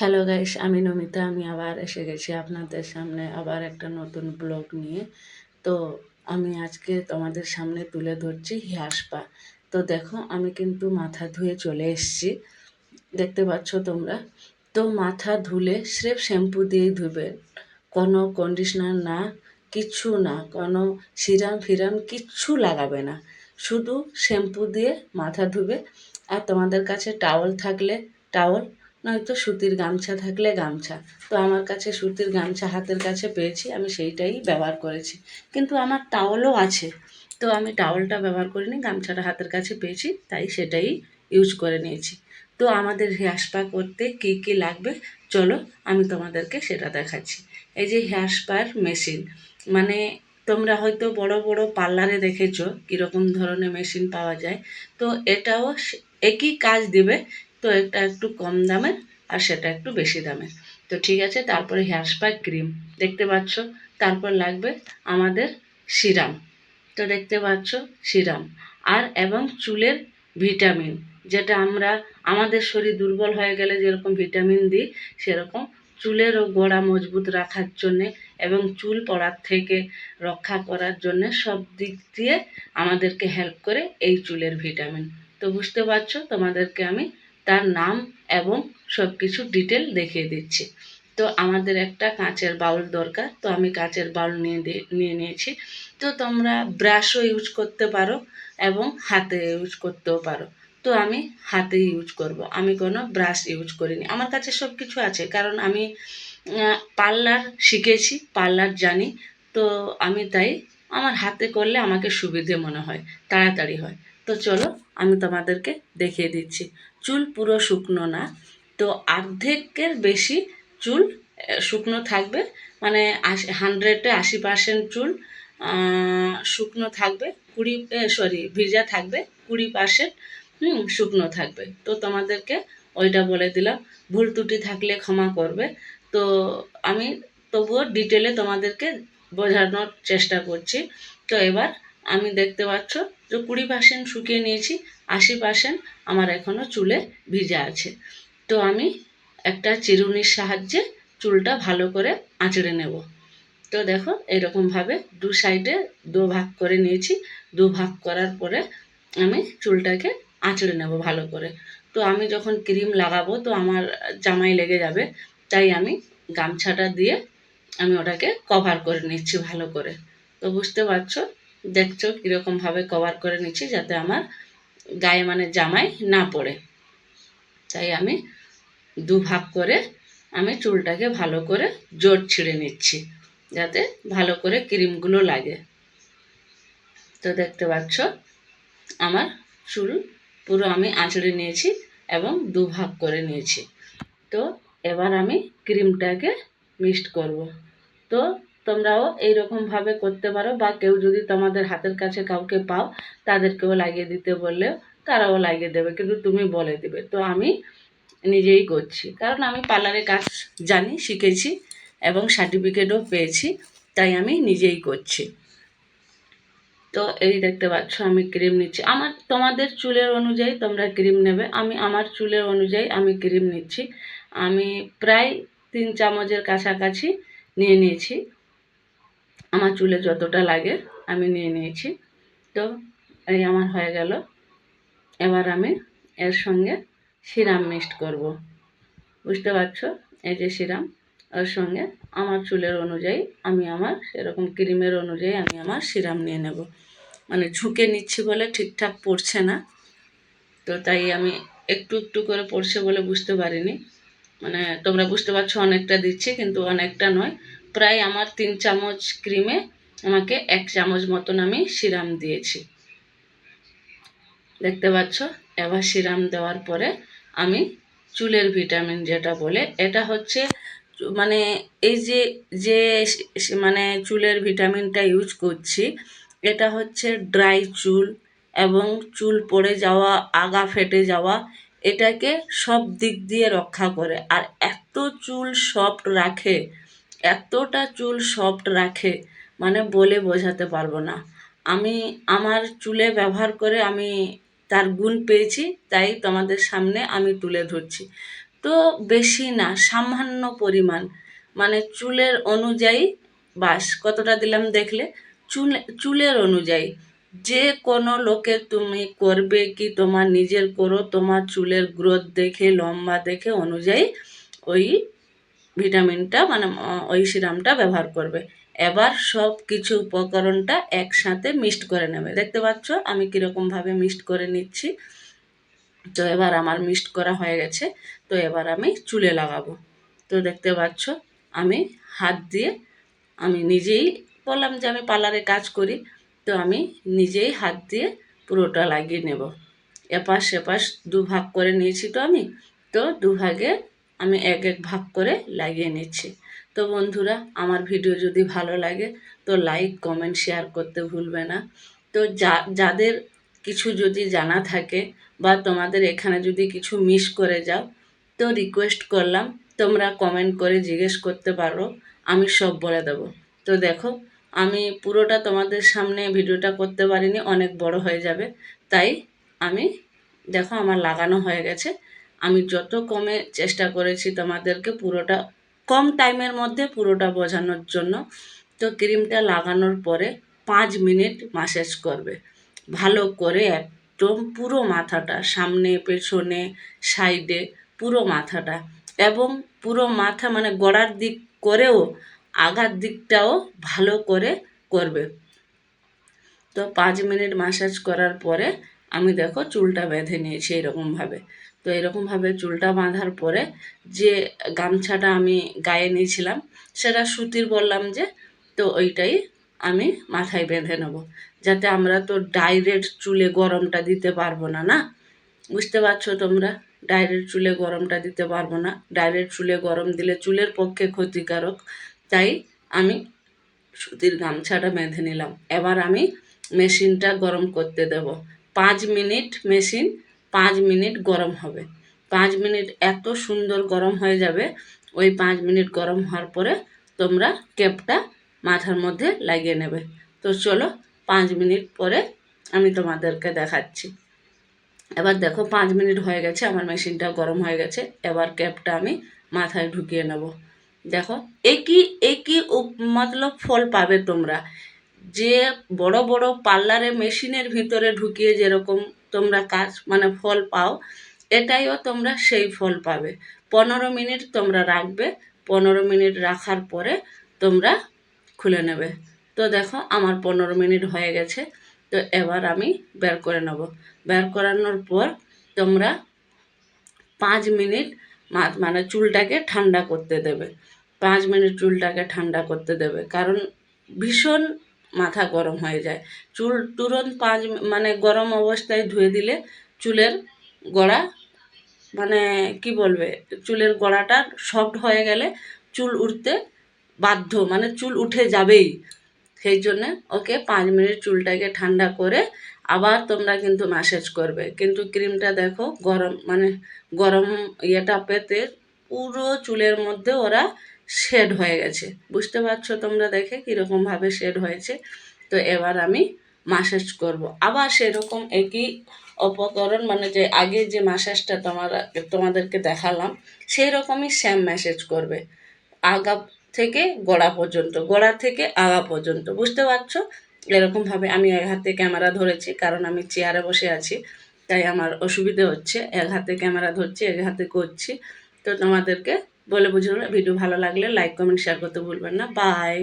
Hello guys আমি নমিতা, আমি আবার এসে গেছি আপনাদের সামনে আবার একটা নতুন ব্লগ নিয়ে। তো আমি আজকে তোমাদের সামনে তুলে ধরছি হেয়ার স্পা তো দেখো, আমি কিন্তু মাথা ধুয়ে চলে এসেছি। দেখতে পাচ্ছ তোমরা? তো মাথা ধুলে স্রেফ শ্যাম্পু দিয়েই ধুবে। কোনো কন্ডিশনার না কিচ্ছু না, কোনো সিরাম ফিরাম কিচ্ছু লাগাবে না। শুধু শ্যাম্পু দিয়ে মাথা ধুবে। আর তোমাদের কাছে টাওয়াল থাকলে টাওয়াল নয়তো সুতির গামছা থাকলে গামছা। তো আমার কাছে সুতির গামছা হাতের কাছে পেয়েছি, আমি সেইটাই ব্যবহার করেছি। কিন্তু আমার টাওয়ালও আছে। তো আমি টাওয়ালটা ব্যবহার করিনি, গামছাটা হাতের কাছে পেয়েছি, তাই সেটাই ইউজ করে নিয়েছি। তো আমাদের হেয়ার স্পা করতে কী কী লাগবে? চলো আমি তোমাদেরকে সেটা দেখাচ্ছি। এই যে হেয়ার স্পার মেশিন মানে তোমরা হয়তো বড় বড় পার্লারে দেখেছ কীরকম ধরনের মেশিন পাওয়া যায়। তো এটাও একই কাজ দিবে তো এটা একটু কম দামের আর সেটা একটু বেশি দামের। তো ঠিক আছে, তারপরে হেয়ার স্পা ক্রিম দেখতে পাচ্ছ। তারপর লাগবে আমাদের সিরাম। তো দেখতে পাচ্ছ সিরাম। আর এবং চুলের ভিটামিন, যেটা আমরা, আমাদের শরীর দুর্বল হয়ে গেলে যেরকম ভিটামিন দিই, সেরকম চুলেরও গোড়া মজবুত রাখার জন্যে এবং চুল পড়ার থেকে রক্ষা করার জন্য সব দিক দিয়ে আমাদেরকে হেল্প করে এই চুলের ভিটামিন। তো বুঝতে পারছ তোমাদেরকে আমি তার নাম এবং সব কিছু ডিটেল দেখিয়ে দিচ্ছি। তো আমাদের একটা কাঁচের বাউল দরকার, তো আমি কাঁচের বাউল নিয়ে নিয়ে নিয়েছি। তো তোমরা ব্রাশও ইউজ করতে পারো এবং হাতে ইউজ করতেও পারো। তো আমি হাতে ইউজ করব, আমি কোনো ব্রাশ ইউজ করিনি। আমার কাছে সব কিছু আছে, কারণ আমি পার্লার শিখেছি, পার্লার জানি। তো আমি তাই, আমার হাতে করলে আমাকে সুবিধে মনে হয়, তাড়াতাড়ি হয়। তো চলো আমি তোমাদেরকে দেখিয়ে দিচ্ছি। চুল পুরো শুকনো না, তো অর্ধেকের বেশি চুল শুকনো থাকবে। মানে আশি হান্ড্রেডে আশি পার্সেন্ট চুল শুকনো থাকবে, কুড়ি সরি ভিজা থাকবে, কুড়ি পার্সেন্ট হুম, শুকনো থাকবে। তো তোমাদেরকে ওইটা বলে দিলাম। ভুল ত্রুটি থাকলে ক্ষমা করবে। তো আমি তবুও ডিটেলে তোমাদেরকে বোঝানোর চেষ্টা করছি। তো এবার আমি দেখতে পাচ্ছ যে কুড়ি পার্সেন্ট শুকিয়ে নিয়েছি, আশি পার্সেন্ট আমার এখনও চুলে ভিজা আছে। তো আমি একটা চিরুনির সাহায্যে চুলটা ভালো করে আঁচড়ে নেব। তো দেখো এরকমভাবে দু সাইডে দু ভাগ করে নিয়েছি, দু ভাগ করার পরে আমি চুলটাকে আঁচড়ে নেব ভালো করে। তো আমি যখন ক্রিম লাগাবো তো আমার জামাই লেগে যাবে, তাই আমি গামছাটা দিয়ে আমি ওটাকে কভার করে নিচ্ছি ভালো করে। তো বুঝতে পারছ? দেখছ কীরকমভাবে কভার করে নিচ্ছি যাতে আমার গায়ে মানে জামায় না পড়ে। তাই আমি দু ভাগ করে আমি চুলটাকে ভালো করে জোর ছিঁড়ে নিচ্ছি, যাতে ভালো করে ক্রিমগুলো লাগে। তো দেখতে পাচ্ছ, আমার চুল পুরো আমি আঁচড়ে নিয়েছি এবং দু ভাগ করে নিয়েছি। তো এবার আমি ক্রিমটাকে মিক্সড করব। তো তোমরাও এইরকমভাবে করতে পারো বা কেউ যদি তোমাদের হাতের কাছে কাউকে পাও, তাদেরকেও লাগিয়ে দিতে বললেও তারাও লাগিয়ে দেবে, কিন্তু তুমি বলে দিবে। তো আমি নিজেই করছি। কারণ আমি পার্লারে কাজ জানি, শিখেছি এবং সার্টিফিকেটও পেয়েছি, তাই আমি নিজেই করছি। তো এই দেখতে পাচ্ছ, আমি ক্রিম নিচ্ছি। আমার, তোমাদের চুলের অনুযায়ী তোমরা ক্রিম নেবে। আমি আমার চুলের অনুযায়ী আমি ক্রিম নিচ্ছি। আমি প্রায় তিন চামচের কাছাকাছি নিয়ে নিয়েছি। আমার চুলে যতটা লাগে আমি নিয়ে নিয়েছি। তো এই আমার হয়ে গেল। এবার আমি এর সঙ্গে সিরাম মিক্সড করব। বুঝতে পারছ? এই যে সিরাম, ওর সঙ্গে আমার চুলের অনুযায়ী আমি আমার সেরকম ক্রিমের অনুযায়ী আমি আমার সিরাম নিয়ে নেব। মানে ঝুঁকে নিচ্ছি বলে ঠিকঠাক পড়ছে না। তো তাই আমি একটু একটু করে পড়ছে বলে বুঝতে পারিনি। মানে তোমরা বুঝতে পারছ অনেকটা দিচ্ছি, কিন্তু অনেকটা নয়। প্রায় আমার তিন চামচ ক্রিমে আমাকে এক চামচ মতন আমি সিরাম দিয়েছি। দেখতে পাচ্ছ? এবার সিরাম দেওয়ার পরে আমি চুলের ভিটামিন যেটা বলে, এটা হচ্ছে মানে এই যে যে মানে চুলের ভিটামিনটা ইউজ করছি, এটা হচ্ছে ড্রাই চুল এবং চুল পড়ে যাওয়া, আগা ফেটে যাওয়া, এটাকে সব দিক দিয়ে রক্ষা করে। আর এত চুল সফট রাখে এতটা চুল সফট রাখে মানে বলে বোঝাতে পারব না। আমি, আমার চুলে ব্যবহার করে আমি তার গুণ পেয়েছি, তাই তোমাদের সামনে আমি তুলে ধরছি। তো বেশি না, সামান্য পরিমাণ। মানে চুলের অনুযায়ী, বাস, কতটা দিলাম দেখলে? চুল, চুলের অনুযায়ী। যে কোনো লোকে তুমি করবে কি তোমার নিজের করো, তোমার চুলের গ্রোথ দেখে, লম্বা দেখে অনুযায়ী ওই ভিটামিনটা মানে ওই সিরামটা ব্যবহার করবে। এবার সব কিছু উপকরণটা একসাথে মিক্সড করে নেবে। দেখতে পাচ্ছ আমি কীরকমভাবে মিক্সড করে নিচ্ছি। তো এবার আমার মিক্সড করা হয়ে গেছে। তো এবার আমি চুলে লাগাবো। তো দেখতে পাচ্ছ আমি হাত দিয়ে, আমি নিজেই বললাম যে আমি পার্লারে কাজ করি। তো আমি নিজেই হাত দিয়ে পুরোটা লাগিয়ে নেব। এপাশ এপাশ দুভাগ করে নিয়েছি তো আমি। তো দু ভাগে আমি এক এক ভাগ করে লাগিয়ে নিচ্ছি। তো বন্ধুরা, আমার ভিডিও যদি ভালো লাগে, তো লাইক কমেন্ট শেয়ার করতে ভুলবে না। তো যা, যাদের কিছু যদি জানা থাকে বা তোমাদের এখানে যদি কিছু মিস করে যাও, তো রিকোয়েস্ট করলাম, তোমরা কমেন্ট করে জিজ্ঞেস করতে পারো, আমি সব বলে দেবো। তো দেখো, আমি পুরোটা তোমাদের সামনে ভিডিওটা করতে পারিনি, অনেক বড় হয়ে যাবে। তাই আমি, দেখো, আমার লাগানো হয়ে গেছে। আমি যত কমে চেষ্টা করেছি তোমাদেরকে পুরোটা কম টাইমের মধ্যে পুরোটা বোঝানোর জন্য, তো ক্রিমটা লাগানোর পরে পাঁচ মিনিট মাসাজ করবে। ভালো করে একদম পুরো মাথাটা, সামনে, পেছনে সাইডে পুরো মাথাটা এবং পুরো মাথা মানে গড়ার দিক করেও আগার দিকটাও ভালো করে করবে। তো পাঁচ মিনিট মাসাজ করার পরে আমি দেখো চুলটা বেঁধে নিয়েছি এরকমভাবে। তো এরকমভাবে চুলটা বাঁধার পরে যে গামছাটা আমি গায়ে নিয়েছিলাম, সেটা সুতির বললাম যে, তো ওইটাই আমি মাথায় বেঁধে নেব। যাতে আমরা তো ডাইরেক্ট চুলে গরমটা দিতে পারব না না? বুঝতে পারছ তোমরা? ডাইরেক্ট চুলে গরমটা দিতে পারব না। ডাইরেক্ট চুলে গরম দিলে চুলের পক্ষে ক্ষতিকারক। তাই আমি সুতির গামছাটা বেঁধে নিলাম। এবার আমি মেশিনটা গরম করতে দেব। পাঁচ মিনিট মেশিন পাঁচ মিনিট গরম হবে। পাঁচ মিনিট এত সুন্দর গরম হয়ে যাবে, ওই পাঁচ মিনিট গরম হওয়ার পরে তোমরা ক্যাপটা মাথার মধ্যে লাগিয়ে নেবে। তো চলো পাঁচ মিনিট পরে আমি তোমাদেরকে দেখাচ্ছি। এবার দেখো পাঁচ মিনিট হয়ে গেছে, আমার মেশিনটা গরম হয়ে গেছে, এবার ক্যাপটা আমি মাথায় ঢুকিয়ে নেব। দেখো, একই একই মতলব ফল পাবে তোমরা। যে বড় বড় পার্লারে মেশিনের ভিতরে ঢুকিয়ে যেরকম তোমরা কাজ মানে ফল পাও, এটাইও তোমরা সেই ফল পাবে। পনেরো মিনিট তোমরা রাখবে, পনেরো মিনিট রাখার পরে তোমরা খুলে নেবে। তো দেখো, আমার পনেরো মিনিট হয়ে গেছে, তো এবার আমি বের করে নেব। বের করানোর পর তোমরা পাঁচ মিনিট মানে চুলটাকে ঠান্ডা করতে দেবে। পাঁচ মিনিট চুলটাকে ঠান্ডা করতে দেবে, কারণ ভীষণ মাথা গরম হয়ে যায়। চুল তুরন্ত পাঁচ মানে গরম অবস্থায় ধুয়ে দিলে চুলের গোড়া মানে কি বলবে? চুলের গোড়াটা সফট হয়ে গেলে চুল উঠতে বাধ্য মানে চুল উঠে যাবেই। সেই জন্য ওকে পাঁচ মিনিট চুলটাকে ঠান্ডা করে আবার তোমরা কিন্তু ম্যাসেজ করবে। কিন্তু ক্রিমটা দেখো গরম মানে গরম ইয়েটা পেতে পুরো চুলের মধ্যে ওরা শেড হয়ে গেছে। বুঝতে পারছ তোমরা দেখে কীরকমভাবে শেড হয়েছে? তো এবার আমি মাসাজ করব। আবার সেরকম একই উপকরণ মানে যে আগে যে মাসাজটা তোমার, তোমাদেরকে দেখালাম সেই রকমই স্যাম ম্যাসেজ করবে। আগা থেকে গোড়া পর্যন্ত, গোড়া থেকে আগা পর্যন্ত, বুঝতে পারছ? এরকমভাবে আমি এক হাতে ক্যামেরা ধরেছি, কারণ আমি চেয়ারে বসে আছি, তাই আমার অসুবিধে হচ্ছে। এক হাতে ক্যামেরা ধরছি, এক হাতে করছি। তো তোমাদেরকে বলে বুঝুন ভিডিও ভালো লাগলে লাইক কমেন্ট শেয়ার করতে ভুলবেন না। বাই